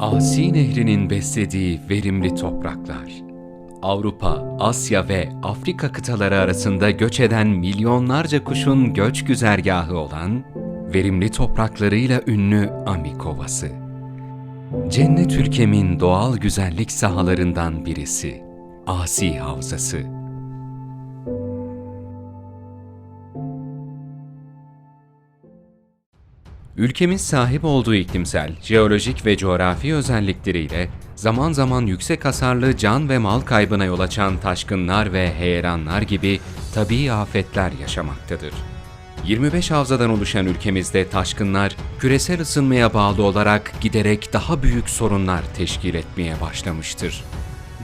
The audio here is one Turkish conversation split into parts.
Asi Nehri'nin beslediği verimli topraklar. Avrupa, Asya ve Afrika kıtaları arasında göç eden milyonlarca kuşun göç güzergahı olan verimli topraklarıyla ünlü Amik Ovası. Cennet ülkemin doğal güzellik sahalarından birisi. Asi Havzası. Ülkemiz sahip olduğu iklimsel, jeolojik ve coğrafi özellikleriyle zaman zaman yüksek hasarlı can ve mal kaybına yol açan taşkınlar ve heyelanlar gibi tabii afetler yaşamaktadır. 25 havzadan oluşan ülkemizde taşkınlar küresel ısınmaya bağlı olarak giderek daha büyük sorunlar teşkil etmeye başlamıştır.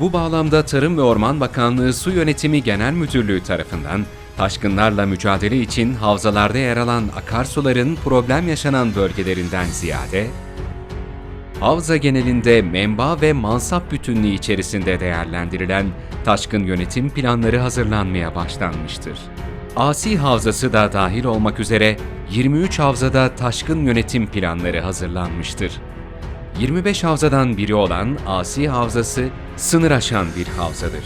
Bu bağlamda Tarım ve Orman Bakanlığı Su Yönetimi Genel Müdürlüğü tarafından taşkınlarla mücadele için havzalarda yer alan akarsuların problem yaşanan bölgelerinden ziyade, havza genelinde menba ve mansap bütünlüğü içerisinde değerlendirilen taşkın yönetim planları hazırlanmaya başlanmıştır. Asi Havzası da dahil olmak üzere 23 havzada taşkın yönetim planları hazırlanmıştır. 25 havzadan biri olan Asi Havzası sınır aşan bir havzadır.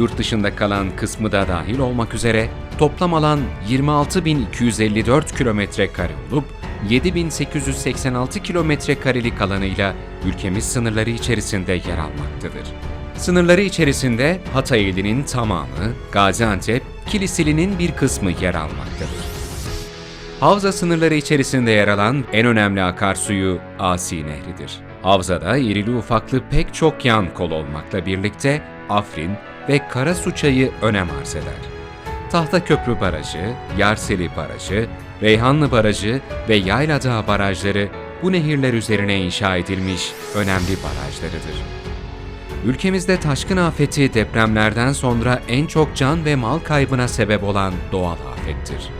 Yurt dışında kalan kısmı da dahil olmak üzere toplam alan 26.254 kilometre kare olup 7.886 kilometre karelik alanıyla ülkemiz sınırları içerisinde yer almaktadır. Sınırları içerisinde Hatay ilinin tamamı, Gaziantep, Kilisili'nin bir kısmı yer almaktadır. Havza sınırları içerisinde yer alan en önemli akarsuyu Asi Nehri'dir. Havzada irili ufaklı pek çok yan kol olmakla birlikte Afrin ve Karasu Çayı önem arz eder. Tahtaköprü Barajı, Yarseli Barajı, Reyhanlı Barajı ve Yayladağ Barajları bu nehirler üzerine inşa edilmiş önemli barajlarıdır. Ülkemizde taşkın afeti depremlerden sonra en çok can ve mal kaybına sebep olan doğal afettir.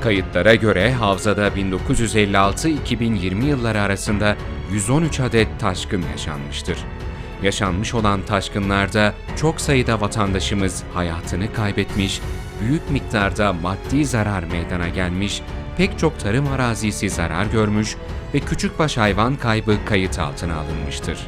Kayıtlara göre havzada 1956-2020 yılları arasında 113 adet taşkın yaşanmıştır. Yaşanmış olan taşkınlarda çok sayıda vatandaşımız hayatını kaybetmiş, büyük miktarda maddi zarar meydana gelmiş, pek çok tarım arazisi zarar görmüş ve küçükbaş hayvan kaybı kayıt altına alınmıştır.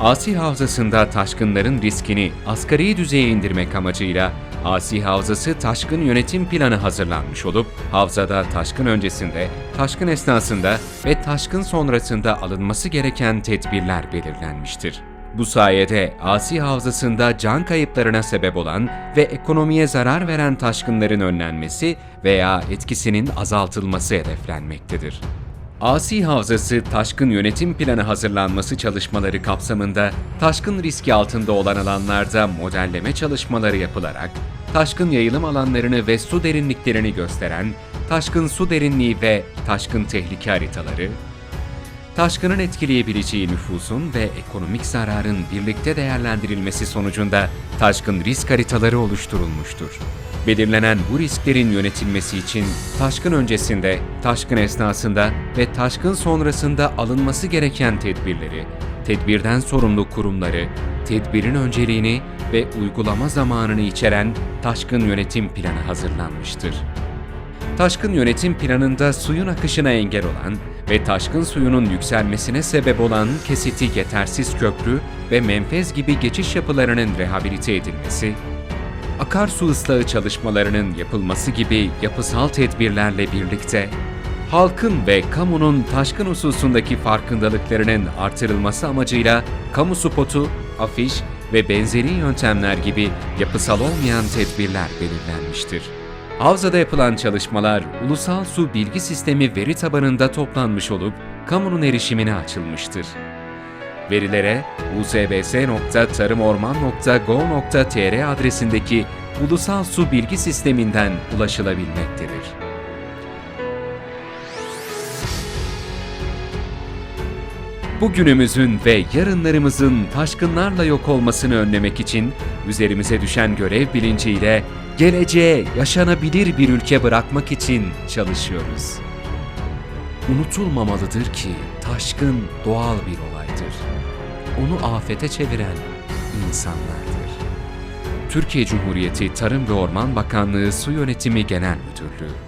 Asi Havzası'nda taşkınların riskini asgari düzeye indirmek amacıyla Asi Havzası Taşkın Yönetim Planı hazırlanmış olup, havzada taşkın öncesinde, taşkın esnasında ve taşkın sonrasında alınması gereken tedbirler belirlenmiştir. Bu sayede Asi Havzası'nda can kayıplarına sebep olan ve ekonomiye zarar veren taşkınların önlenmesi veya etkisinin azaltılması hedeflenmektedir. Asi Havzası Taşkın Yönetim Planı hazırlanması çalışmaları kapsamında taşkın riski altında olan alanlarda modelleme çalışmaları yapılarak taşkın yayılım alanlarını ve su derinliklerini gösteren taşkın su derinliği ve taşkın tehlike haritaları, taşkının etkileyebileceği nüfusun ve ekonomik zararın birlikte değerlendirilmesi sonucunda taşkın risk haritaları oluşturulmuştur. Belirlenen bu risklerin yönetilmesi için taşkın öncesinde, taşkın esnasında ve taşkın sonrasında alınması gereken tedbirleri, tedbirden sorumlu kurumları, tedbirin önceliğini ve uygulama zamanını içeren taşkın yönetim planı hazırlanmıştır. Taşkın yönetim planında suyun akışına engel olan ve taşkın suyunun yükselmesine sebep olan kesiti yetersiz köprü ve menfez gibi geçiş yapılarının rehabilite edilmesi, akarsu ıslahı çalışmalarının yapılması gibi yapısal tedbirlerle birlikte halkın ve kamunun taşkın hususundaki farkındalıklarının artırılması amacıyla kamu spotu, afiş ve benzeri yöntemler gibi yapısal olmayan tedbirler belirlenmiştir. Havzada yapılan çalışmalar Ulusal Su Bilgi Sistemi veri tabanında toplanmış olup kamunun erişimine açılmıştır. Verilere usbs.tarımorman.gov.tr adresindeki Ulusal Su Bilgi Sisteminden ulaşılabilmektedir. Bugünümüzün ve yarınlarımızın taşkınlarla yok olmasını önlemek için üzerimize düşen görev bilinciyle geleceğe yaşanabilir bir ülke bırakmak için çalışıyoruz. Unutulmamalıdır ki taşkın doğal bir olaydır. Onu afete çeviren insanlardır. Türkiye Cumhuriyeti Tarım ve Orman Bakanlığı Su Yönetimi Genel Müdürlüğü